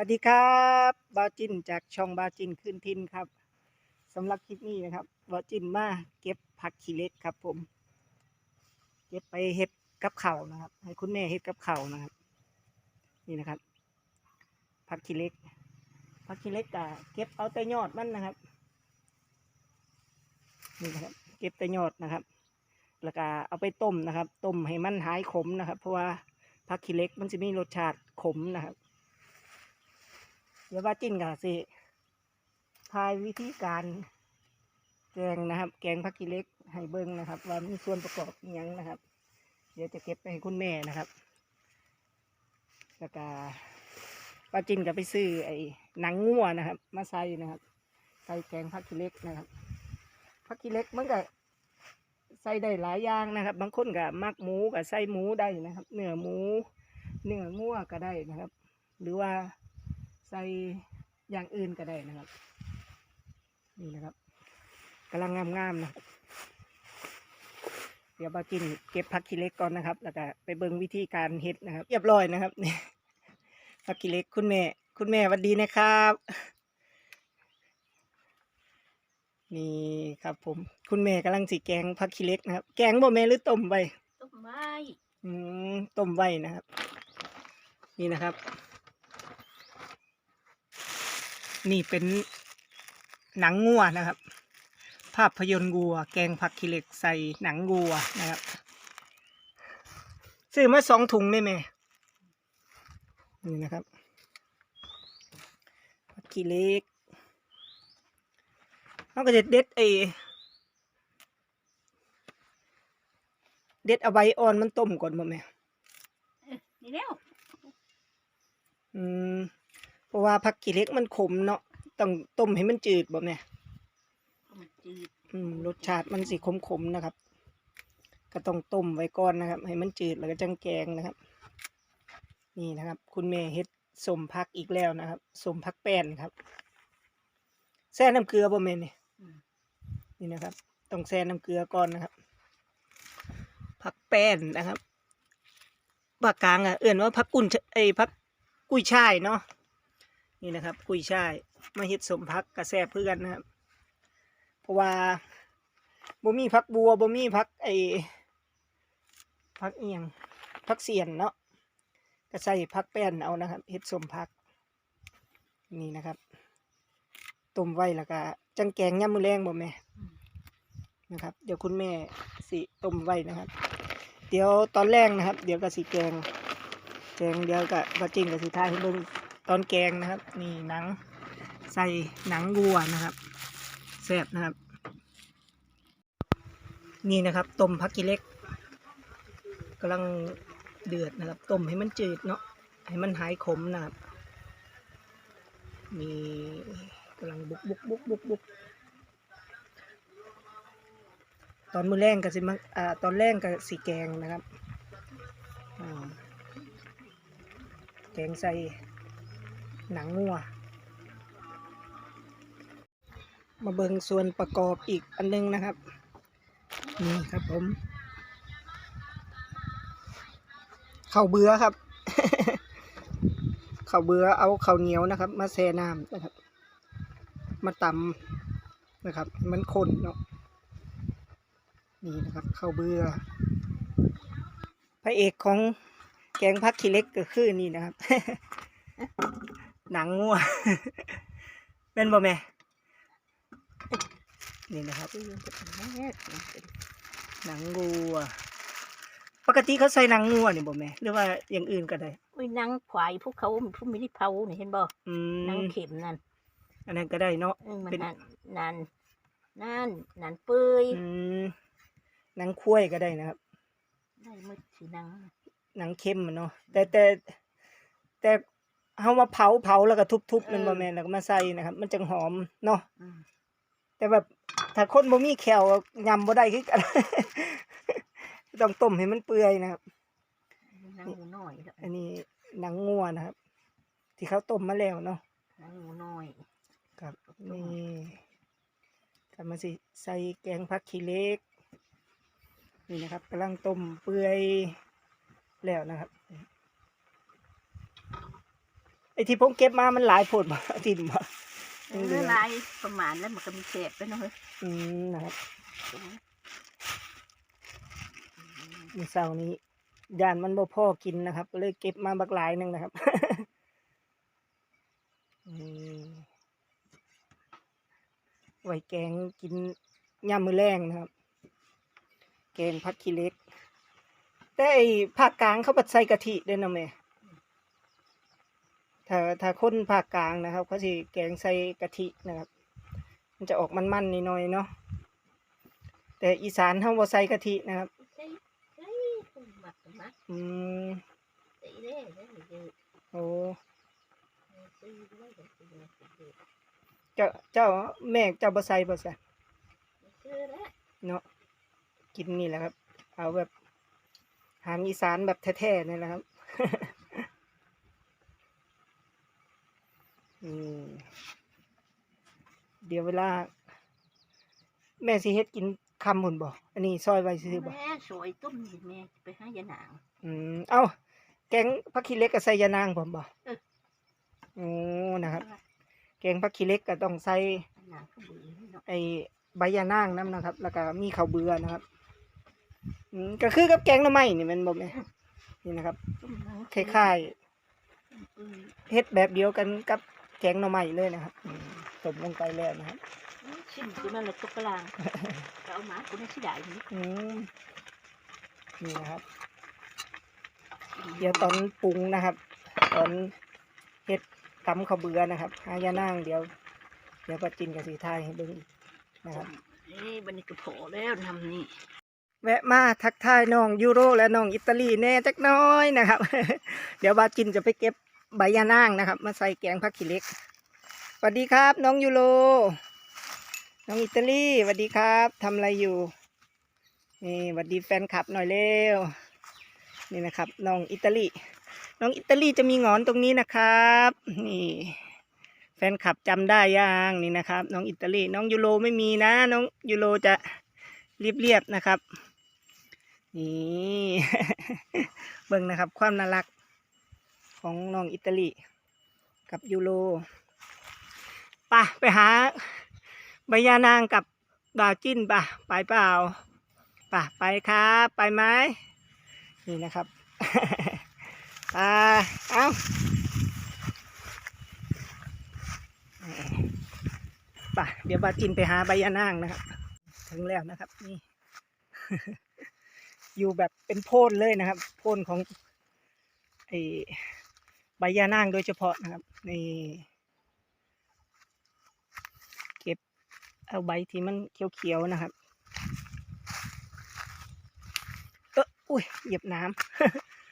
วัสดีครับบาจินจากช่องบาจินขึ้นทินครับสำหรับคลิปนี้นะครับบาจินมาเก็บผักขี้เล็กครับ ผม เก็บไปเฮ็ดกับเข้านะครับ ให้คุณแม่เฮ็ดกับเข้านะครับ นี่นะครับผักขี้เล็กผักขี้เล็กกะเก็บเอาแต่ยอดมันนะครับนี่นะครับ เก็บแต่ยอดนะครับ แล้วก็เอาไปต้มนะครับ ต้มให้มันหายขมนะครับ เพราะว่าผักขี้เล็กมันจะมีรสชาติขมนะครับ เดี๋ยวว่าจิ้นกับสิทายวิธีการแกงนะครับ แกงผักขี้เล็กให้เบิ้งนะครับ ว่ามีส่วนประกอบอยังนะครับ เดี๋ยวจะเก็บไปให้คุณแม่นะครับแล้วก็ป้าจินก็ไปซื้อไอ้หนังงัวนะครับ มาใส่นะครับ ใส่แกงผักขี้เล็กนะครับผักขี้เล็กมันก็ใส่ได้หลายอย่างนะครับ บางคนก็มักหมูก็ใส่หมูได้นะครับ เนื้อหมู เนื้องัวก็ได้นะครับ หรือว่า ใส่อย่างอื่นก็ได้นะครับ นี่นะครับกำลังงามๆนะครับเดี๋ยวบาจินเก็บผักขี้เหล็กก่อนนะครับ แล้วก็ไปเบิ่งวิธีการเฮ็ดนะครับ เรียบร้อยนะครับนี่ผักขี้เหล็กคุณแม่ คุณแม่หวัสดีนะครับ นี่ครับ ผม คุณแม่กำลังสีแกงผักขี้เหล็กนะครับ แกงบ่แม่หรือต้มไว้ต้นไม้อืมต้มไว้นะครับ นี่นะครับ นี่เป็นหนังงัวนะครับ ภาพยนตร์งัว แกงผักขี้เหล็กใส่หนังงัวนะครับ ซื้อมาสองถุงได้ไหมนี่นะครับผักขี้เหล็กเขาก็จะเด็ดไอเด็ดเอาใบอ่อนมันต้มก่อนบ่แม่เอ้ยนี่แล้วอืมเพ ราะว่าผักขี้เหล็กมันขมเนาะต้องต้มให้มันจืดบ่แม่มันจืดอืมรสชาติมันสิขมๆนะครับ ก็ต้องต้มไว้ก่อนนะครับ ให้มันจืดแล้วก็จังแกงนะครับ นี่นะครับ คุณแม่เฮ็ดสมพักอีกแล้วนะครับสมพักแป้นครับแซ่น้ำเกลือบ่แม่นี่อืมนี่นะครับ ต้องแซ่น้ำเกลือก่อนนะครับผักแป้นนะครับภาคกลางอะเอื่นว่าผักกุนไอยผักกุยช่ายเนาะ นี่นะครับกุยช่ายมาเฮ็ดสมพักกระแซ่บเพื่อกันนะครับ เพราะว่าบ่มีผักบัวบ่มีผักไอผักเอียงผักเสียนเนาะก็ใส่ผักแป้นเอานะครับเฮ็ดสมพัก นี่นะครับต้มไว้แล้วก็จังแกงย่ำมือแรงบ่แม่นะครับ เดี๋ยวคุณแม่สิต้มไว้นะครับ เดี๋ยวตอนแรกนะครับ เดี๋ยวก็สิแกงแกงเดี๋ยวก็ปลาจิ้งกับสิทายให้เบิ่ง ตอนแกงนะครับ นี่หนังใส่หนังวัวนะครับแซ่บนะครับ นี่นะครับต้มผักกิเล็กกำลังเดือดนะครับต้มให้มันจืดเนาะให้มันหายขมนะครับนี่กำลังบุกบุกบุกบุกบุกตอนมือแรงก็สิมาอ่าตอนแรงก็สีแกงนะครับแกงใส่ หนังงัว มาเบิงส่วนประกอบอีกอันนึงนะครับ นี่ครับผม เข้าเบือครับ เข้าเบือเอาเข้าเหนียวนะครับ มาแช่น้ำนะครับ มาตำนะครับให้มันข้นเนาะนี่นะครับข้าวเบือพระเอกของแกงพักขี้เล็กก็คือนี่นะครับ หนังงัวเป็นบ่แม่นี่นะครับจืดเป็นแม่เป็นหนังงัวปกติเขาใส่หนังงัวนี่บ่แม่หรือว่าอย่างอื่นก็ได้อุ้ยนางควายพวกเขาผู้ไม่ได้เผานี่เห็นบ่อืนางมเข็มนั่นอันนั้นก็ได้เนาะเออมันเป็นนั่นนั่นนั่นนั่นเปื่อยอืมหนังคุ้ยก็ได้นะครับได้มืดสีนางหนังเข้มอะเนาะแต่แต่แต่ เฮามาเผาเผาแล้วก็ทุบๆมันบ่แม่นแล้วก็มาใส่นะครับ มันจังหอมเนาะอืมแต่แบบถ้าคนบ่มีแขวยำบ่ได้คือกันต้องต้มให้มันเปื่อยนะครับนางหมูน้อยแล้วอันนี้หนังงัวนะครับ ที่เขาต้มมาแล้วเนาะนางหมูน้อยครับนี่กลับมาสิใส่แกงผักขี้เหล็กนี่นะครับกำลังต้มเปื่อยแล้วนะครับ อ้ที่ผมเก็บมามันหลายผลบ่ทิมบ่เออลายประมาณแล้วมันก็มีเศษไปหน่อยอืมนะครับมีเสาร์นี้ยานมันบ่พอกินนะครับก็เลยเก็บมาบักหลายหนึงนะครับอืมไว้แกงกินยามมื้อแรงนะครับ แกงผักขี้เหล็ก แต่ไอ้ภาคกลางเขาบัดใส่กะทิเด้อนะแม่ ถ้าถ้าคนภาคกลางนะครับเขาสิแกงใส่กะทินะครับ มันจะออกมันๆนิดหน่อยๆเนาะแต่อีสานเฮาบ่ใส่กะทินะครับใช่ใช่คุณหมักกับมักอืมตีได้ได้เยอะโอ้ตีได้เยอะเยอะเจ้าเจ้าแม่เจ้าบ่ใส่บ่ใส่ซื้อแล้วเนาะกินนี่แหละครับ เอาแบบอาหารอีสานแบบแท้ๆนี่แหละครับ อืม เดี๋ยวเวลา แม่สิเฮ็ดกินคำหุ่นบ่อันนี้ซอยไว้ซื่อๆบ่แม่สวยต้มนี่แม่ไปหายาหนาง อืม เอ้า แกงผักขี้เหล็กกับใส่ยานางผมบ่เออ โอ้นะครับ แกงผักขี้เหล็กก็ต้องใส่หนางก็เบื่อเนาะไอ้ใบยานางน้ำนะครับ แล้วก็มีข้าวเบือนะครับ อืมก็คือกับแกงหน่อไม้นี่แมันบ่แม่นี่นะครับต้มหนังคล้ายอืมๆเฮ็ดแบบเดียวกันกับ แกงหน่อไม้เลยนะครับอืมต้มลงไปแล้วนะครับ ชิมกูนั่นแหละตกกลางก็เอาหมากูนั่นสิได้นี่อืมนี่นะครับ เดี๋ยวตอนปรุงนะครับ ตอนเฮ็ดตำข้าวเบือนะครับหายานางเดี๋ยว เดี๋ยวปัจจินกับสีไทายให้เบิ่งอีกนะครับ นี่บันนี้ก็โผล่แล้วนำนี่แวะมาทักทายน้องยูโรและน้องอิตาลีแน่จักหน้อยนะครับ เดี๋ยวบาจินจะไปเก็บ ใบยานางนะครับ มาใส่แกงผักขี้เล็กสวัสดีครับ น้องยูโร น้องอิตาลีสวัสดีครับทำอะไรอยู่ นี่สวัสดีแฟนคลับหน่อยเร็ว นี่นะครับ น้องอิตาลี น้องอิตาลีจะมีงอนตรงนี้นะครับ นี่ แฟนคลับจำได้ยังนี่นะครับ น้องอิตาลี น้องยูโรไม่มีนะ น้องยูโรจะเรียบๆนะครับ นี่ เบิ่งนะครับ ความน่ารัก ของน้องอิตาลี กับยูโรป่ะไปหาใบยานางกับบ่าวจิ้นป่ะไปเปล่าป่ะไปครับไปไหมนี่นะครับไปเอ้าป่ะเดี๋ยวบ่าวจิ้นไปหาใบยานางนะครับ ถึงแล้วนะครับนี่อยู่แบบเป็นโพนเลยนะครับ โพนของไอ ใบยานางโดยเฉพาะนะครับนี่เก็บเอาใบที่มันเขียวๆนะครับเอออุ้ยเหยียบน้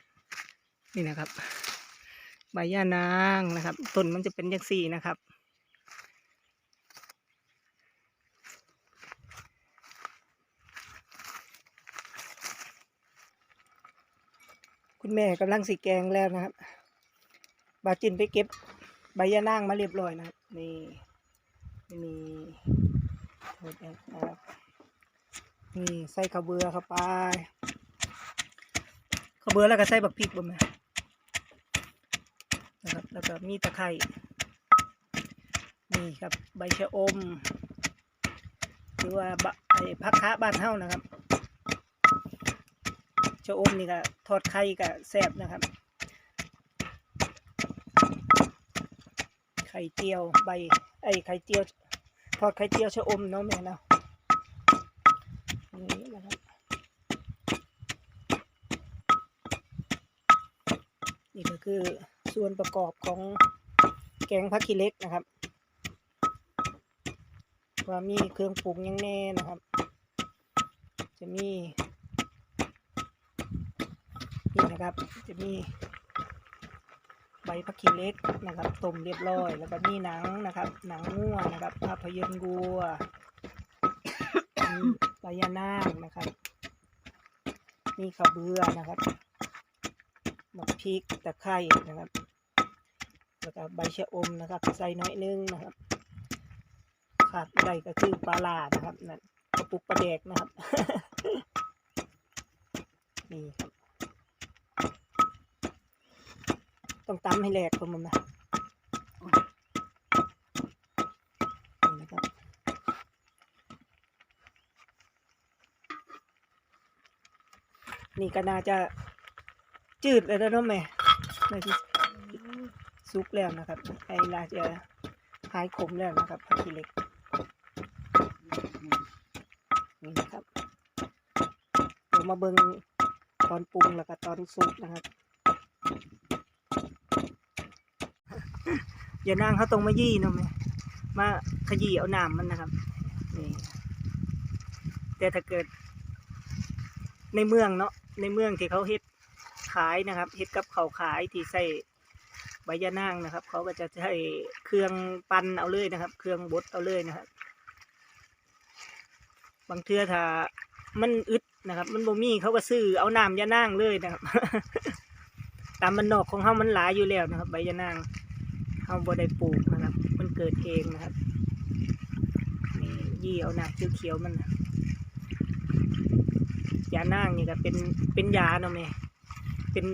ำ นี่นะครับ ใบยานางนะครับต้นมันจะเป็นอย่างสี่นะครับคุณแม่กำลังสีแกงแล้วนะครับ บาจินไปเก็บใบยะนางมาเรียบร้อยนะครับ นี่ไม่มีโทษนะครับนี่ใส่ข้าวเบือเข้าไปข้าวเบือแล้วก็ใส่บักพริกบ่มนะครับแล้วก็มีตะไคร้นี่ครับใบชะอม หรือว่าบะไอ้ผักคะบ้านเฮานะครับชะอมนี่ก็ทอดไข่ก็แซ่บนะครับ ไข่เจียวใบ ไอ้ไข่เจียวทอดไข่เจียวชะอมเนาะแม่เนาะนี่นะครับนี่ก็คือส่วนประกอบของแกงผักขี้เล็กนะครับว่ามีเครื่องปรุงยังแน่นะครับ จะมีนี่นะครับจะมี ใบผักขีเล็กนะครับต้มเรียบร้อย แล้วก็มีหนังนะครับ หนังงัวนะครับภาพยนตร์งัวมีใบยานางนะครับมีขาวเบื่อนะครับหมักพริกตะไคร้นะครับแล้วก็ใบชะอมนะครับใส่น้อยนึงนะครับขาดใดก็คือปลาลานะครับนั่นกระปุกปลาแดกนะครับนี่ครับ ต้องตำให้แหลกคนมันนะนี่ก็น่าจะจืดแลยนะน้องแม่ในซุกแล้วนะครับ ไอ้ลาจะหายขมแล้วนะครับพักชีเล็กนี่นะครับ เดี๋ยวมาเบิ้งตอนปรุงแล้วก็ตอนซุปนะครับ อย่านั่งเขาตรงมายี่เนาะแม่มาขยี้เอาน้ำมันนะครับนี่แต่ถ้าเกิด ในเมืองเนาะในเมืองที่เขาเฮ็ดขายนะครับเฮ็ดกับเขาขายที่ใส่ใบยะนางนะครับ เขาก็จะใช้เครื่องปั้นเอาเลยนะครับ เครื่องบดเอาเลยนะครับ บางเทือถ้ามันอึดนะครับ มันบ่มีเขาก็ซื้อเอาน้ำยะนางเลยนะครับ ตามมันนอกของเขามันหลายอยู่แล้วนะครับ ใบยะนาง เขาบ่ได้ปลูกนะครับ มันเกิดเองนะครับนี่ยี่เอาน้ำเขียวๆมันนะยานางนี่ก็เป็นเป็นยาเนาะแม่เป็น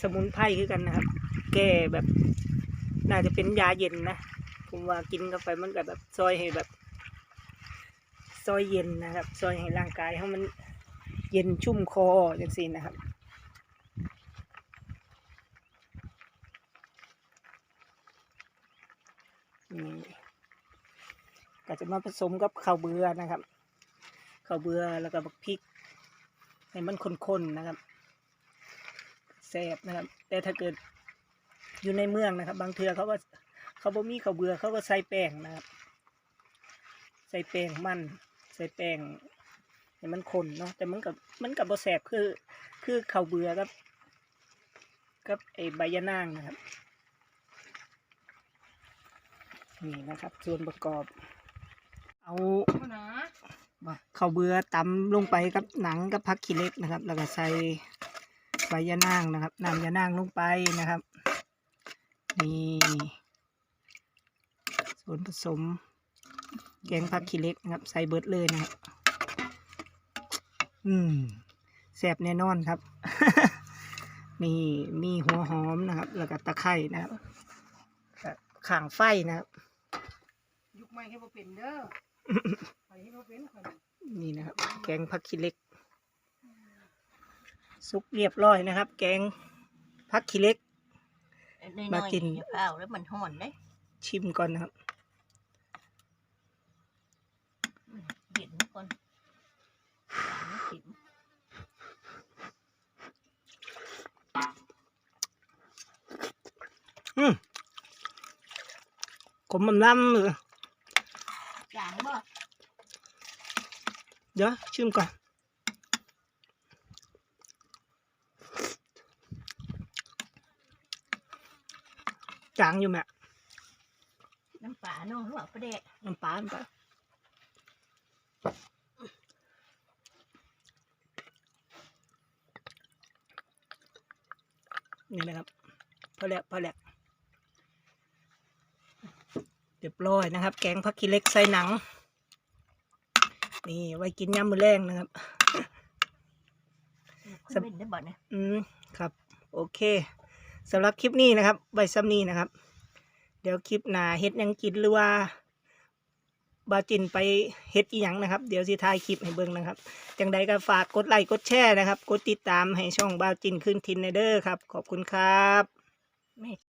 สมุนไพรคือกันนะครับ แก้แบบ น่าจะเป็นยาเย็นนะผมว่ากินเข้าไปมันก็แบบซอยให้แบบซอยเย็นนะครับ ซอยให้ร่างกายให้มันเย็นชุ่มคอจังซี่นะครับ นี่ก็จะมาผสมกับข้าวเบือนะครับข้าวเบือแล้วก็บักพริก ให้มันข้นๆนะครับแซ่บนะครับ แต่ถ้าเกิดอยู่ในเมืองนะครับ บางเทือเขาก็เขาบ่มีข้าวเบือเขาก็ใส่แป้งนะครับ ใส่แป้งมัน ใส่แป้งให้มันข้นเนาะแต่มันกับมันกับบ่แซ่บคือ คือข้าวเบือกับกับไอ้ใบยะนางนะครับ นี่นะครับส่วนประกอบ เอานะข้าวเบือตำลงไปกับหนังกับผักขี้เหล็กนะครับ แล้วก็ใส่ใบยะนางนะครับน้ำยะนางลงไปนะครับนี่ส่วนผสม แกงผักขี้เหล็กนะครับ ใส่เบิดเลยนะครับอืมแซ่บแน่นอนครับนี่มีหัวหอมนะครับ แล้วก็ตะไคร่นะครับก็ข่างไฟนะครับ ยุคใหม่ให้บ่เป็นเด้อไปให้บ่เป็นคนนี่นะครับ แกงผักขี้เหล็กสุกเรียบร้อยนะครับ แกงผักขี้เหล็กมากินข้าวแล้วมันห่อนได้ชิมก่อนนะครับเห็นก่อนเห็นอืมขมมันล้ำเลย จางบ่ เดี๋ยวชิมก่อน จางอยู่แม่น้ำปลาเนาะหรือว่าประเดะน้ำปลาน้ำปลานี่นะครับพอแล้วพอแล้วเรียบร้อยนะครับ แกงผักขี้เหล็กใส่หนัง นี่ไว้กินยามมื้อแรงนะครับคุณเป็นได้บ่เนี่ย อืมครับ โอเคสำหรับคลิปนี้นะครับใบซ้ำนี้นะครับ เดี๋ยวคลิปหน้าเฮ็ดหยังกินหรือว่าบาจินไปเฮ็ดอีหยังนะครับ เดี๋ยวสิถ่ายคลิปให้เบิ่งนะครับจังใดก็ฝากกดไลค์กดแชร์นะครับ กดติดตามให้ช่องบาจินขึ้นทินในเด้อครับ ขอบคุณครับไม่